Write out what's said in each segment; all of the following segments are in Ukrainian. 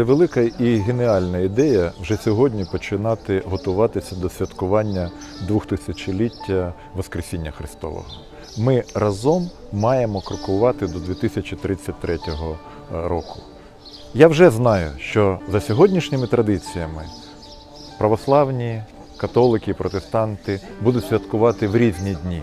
Це велика і геніальна ідея вже сьогодні починати готуватися до святкування 2000-ліття Воскресіння Христового. Ми разом маємо крокувати до 2033 року. Я вже знаю, що за сьогоднішніми традиціями православні, католики, протестанти будуть святкувати в різні дні.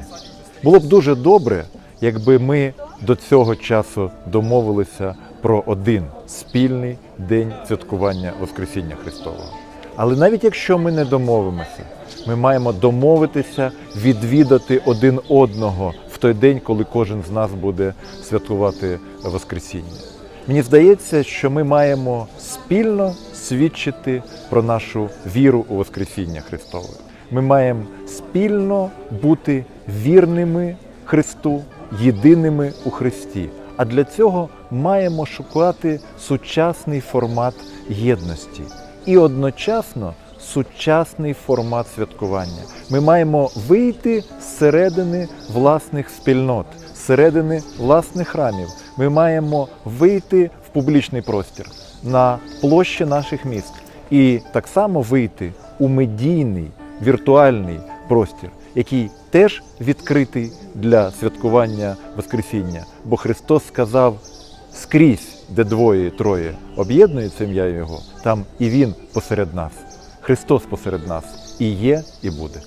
Було б дуже добре, якби ми до цього часу домовилися про один спільний день святкування Воскресіння Христового. Але навіть якщо ми не домовимося, ми маємо домовитися відвідати один одного в той день, коли кожен з нас буде святкувати Воскресіння. Мені здається, що ми маємо спільно свідчити про нашу віру у Воскресіння Христове. Ми маємо спільно бути вірними Христу, єдиними у Христі. А для цього маємо шукати сучасний формат єдності і одночасно сучасний формат святкування. Ми маємо вийти зсередини власних спільнот, зсередини власних храмів. Ми маємо вийти в публічний простір на площі наших міст і так само вийти у медійний віртуальний простір, який теж відкритий для святкування Воскресіння. Бо Христос сказав скрізь, де двоє і троє об'єднується ім'я Його, там і Він посеред нас. Христос посеред нас і є, і буде.